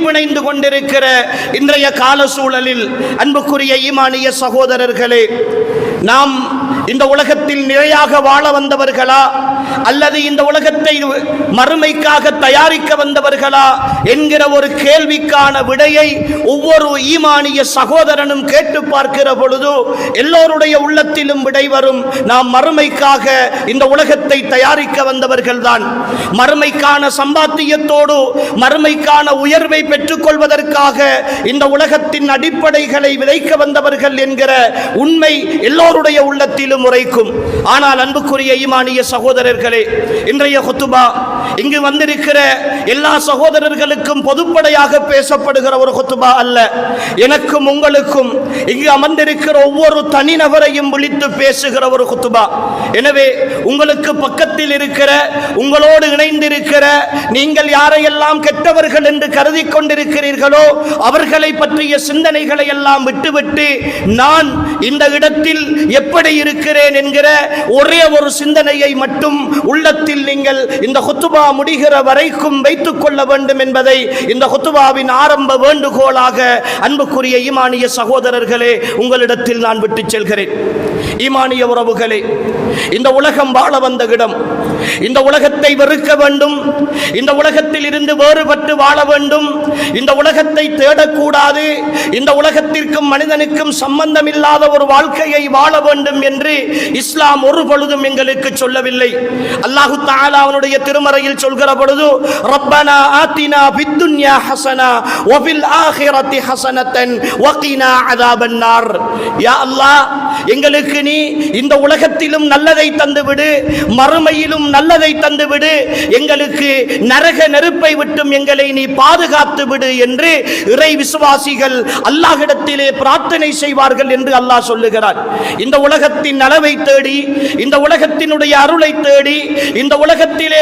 பிணைந்து கொண்டிருக்கிற இன்றைய கால சூழலில் அன்புக்குரிய ஈமானிய சகோதரர்களே நாம் இந்த உலகத்தில் நிலையாக வாழ வந்தவர்களா? அல்லது இந்த உலகத்தை மறுமைக்காக தயாரிக்க வந்தவர்களா என்கிற ஒரு கேள்விக்கான விடையை ஒவ்வொரு ஈமானிய சகோதரனும் கேட்டு பார்க்கிற பொழுது எல்லோருடைய உள்ளத்திலும் விடை வரும். நாம் மறுமைக்காக இந்த உலகத்தை தயாரிக்க வந்தவர்கள்தான். மறுமைக்கான சம்பாத்தியத்தோடு மறுமைக்கான உயர்வை பெற்றுக்கொள்வதற்காக இந்த உலகத்தின் அடிப்படைகளை விதைக்க வந்தவர்கள் என்கிற உண்மை எல்லோருடைய உள்ளத்திலும் உரைக்கும். ஆனால் அன்புக்குரிய ஈமானிய சகோதரர்களே இன்றைய ஹுத்துபா இங்கு வந்திருக்கிற எல்லா சகோதரர்களுக்கும் பொதுப்படையாக பேசப்படுகிற ஒரு கொத்துபா அல்ல. எனக்கும் உங்களுக்கும் இங்கு அமர்ந்திருக்கிற ஒவ்வொரு தனிநபரையும் விழித்து பேசுகிற ஒரு குத்துபா. எனவே உங்களுக்கு பக்கத்தில் இருக்கிற உங்களோடு இணைந்திருக்கிற நீங்கள் யாரையெல்லாம் கெட்டவர்கள் என்று கருதி கொண்டிருக்கிறீர்களோ அவர்களை பற்றிய சிந்தனைகளை எல்லாம் விட்டுவிட்டு நான் இந்த இடத்தில் எப்படி இருக்கிறேன் என்கிற ஒரே ஒரு சிந்தனையை மட்டும் உள்ளத்தில் நீங்கள் இந்த ஹுத்துபா முடிகிற வரைக்கும் வைத்துக் கொள்ள வேண்டும் என்பதை இந்த ஹுத்துபாவின் ஆரம்ப வேண்டுகோளாக அன்புக்குரிய ஈமானிய சகோதரர்களே உங்களிடத்தில் நான் விட்டுச் செல்கிறேன். ஈமானிய உறவுகளே இந்த உலகம் வாழ வந்த இடம் இந்த உலகத்தை வெறுக்க வேண்டும் இந்த உலகத்தில் இருந்து வேறுபட்டு வாழ வேண்டும் இந்த உலகத்தை தேடக்கூடாது இந்த உலகத்திற்கும் மனிதனுக்கும் சம்பந்தம் இல்லாத ஒரு வாழ்க்கையை வாழ வேண்டும் என்று இஸ்லாம் ஒரு பொழுதும் எங்களுக்கு சொல்லவில்லை. அல்லாஹு தஆலா அவனுடைய துவாயில் சொல்கிற பொழுது ரப்பனா ஆத்தினா பித்துன்யா ஹசனா ஒபில் ஆஹிரத்தி ஹசனத்தன் வகினா அதாபன்னார் யா அல்லாஹ் எங்களுக்கு நீ இந்த உலகத்திலும் நல்லதை தந்துவிடு மறுமையிலும் நல்லதை தந்துவிடு எங்களுக்கு நரக நெருப்பை விட்டும் எங்களை நீ பாதுகாத்து விடு என்று இறை விசுவாசிகள் அல்லாஹிடத்திலே பிரார்த்தனை செய்வார்கள் என்று அல்லாஹ் சொல்லுகிறார் இந்த உலகத்தின் நலவை தேடி இந்த உலகத்தினுடைய அருளை தேடி இந்த உலகத்திலே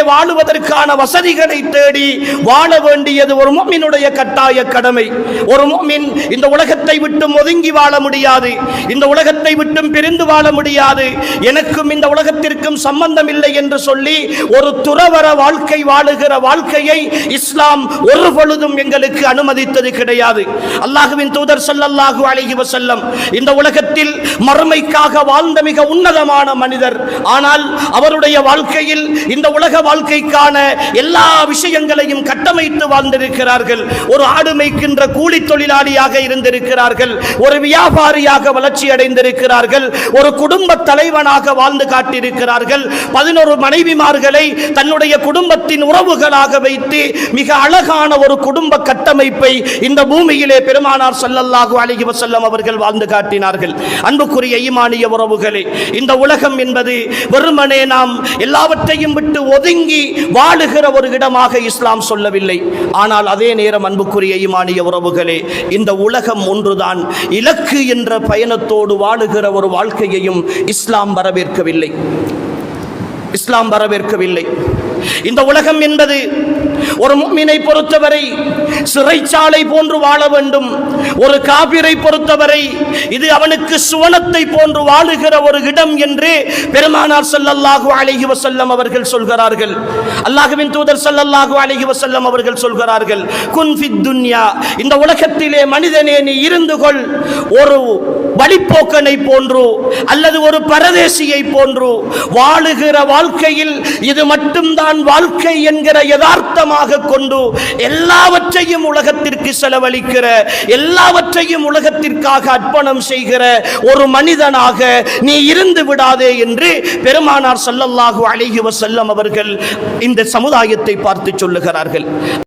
அதற்கான வசதிகளை தேடி வாழ வேண்டியது ஒரு முஃமினுடைய கட்டாய கடமை. ஒரு முஃமின் இந்த உலகத்தை விட்டு ஒதுங்கி வாழ முடியாது. இந்த உலகத்தை விட்டும் பிரிந்து வாழ முடியாது. எனக்கும் இந்த உலகத்திற்கும் சம்பந்தம் இல்லை என்று சொல்லி ஒரு துறவர வாழ்க்கை வாழுகிற வாழ்க்கையை இஸ்லாம் ஒரு பொழுதும் எங்களுக்கு அனுமதித்தது கிடையாது. அல்லாஹுவின் தூதர் சொல்லல்லாஹு அழகி வசல்லம் இந்த உலகத்தில் மறுமைக்காக வாழ்ந்த மிக உன்னதமான மனிதர். ஆனால் அவருடைய வாழ்க்கையில் இந்த உலக வாழ்க்கைக்காக வாழ்க்கைக்கான எல்லா விஷயங்களையும் கட்டமைத்து வாழ்ந்திருக்கிறார்கள். ஒரு ஆடு மேய்க்கின்ற கூலி தொழிலாளியாக இருந்திருக்கிறார்கள். ஒரு வியாபாரியாக வளர்ச்சி அடைந்திருக்கிறார்கள். ஒரு குடும்ப தலைவனாக வாழ்ந்து காட்டியிருக்கிறார்கள். பதினோரு மனைவிமார்களை தன்னுடைய குடும்பத்தின் உறவுகளாக வைத்து மிக அழகான ஒரு குடும்ப கட்டமைப்பை இந்த பூமியிலே பெருமானார் சல்லல்லாஹு அலிஹி வசல்லம் அவர்கள் வாழ்ந்து காட்டினார்கள். அன்புக்குரிய ஈமானிய உறவுகளே இந்த உலகம் என்பது வெறுமனே நாம் எல்லாவற்றையும் விட்டு ஒதுங்கி வாழுகிற ஒரு இடமாக இஸ்லாம் சொல்லவில்லை. ஆனால் அதே நேரம் அன்புக்குரிய ஈமானிய உறவுகளே இந்த உலகம் ஒன்றுதான். இலக்கு என்ற பயணத்தோடு வாழுகிற ஒரு வாழ்க்கையையும் இஸ்லாம் வரவேற்கவில்லை. இஸ்லாம் வரவேற்கவில்லை. இந்த உலகம் என்பது ஒரு மீனை பொறுத்தவரை சிறைச்சாலை போன்று வாழ வேண்டும். ஒரு காபிரை பொறுத்தவரை இது அவனுக்கு சுவனத்தை போன்று வாழுகிற ஒரு இடம் என்று பெருமானார் சல்லல்லாஹு அழகி வசல்லம் அவர்கள் சொல்கிறார்கள். அல்லாஹ்வின் தூதர் சல்லல்லாஹு அழகி வசல்லம் அவர்கள் சொல்கிறார்கள் குன்ஃபித் துன்யா. இந்த உலகத்திலே மனிதனே நீ இருந்து கொள். ஒரு வழிப்போக்கனை போன்று அல்லது ஒரு பரதேசியை போன்று வாழுகிற வாழ்க்கையில் இது மட்டும்தான் வாழ்க்கை என்கிற யதார்த்தமாக கொண்டு எல்லாவற்றையும் உலகத்திற்கு செலவழிக்கிற எல்லாவற்றையும் உலகத்திற்காக அர்ப்பணம் செய்கிற ஒரு மனிதனாக நீ இருந்து விடாதே என்று பெருமானார் சல்லல்லாஹு அழகி வசல்லம் அவர்கள் இந்த சமுதாயத்தை பார்த்து சொல்லுகிறார்கள்.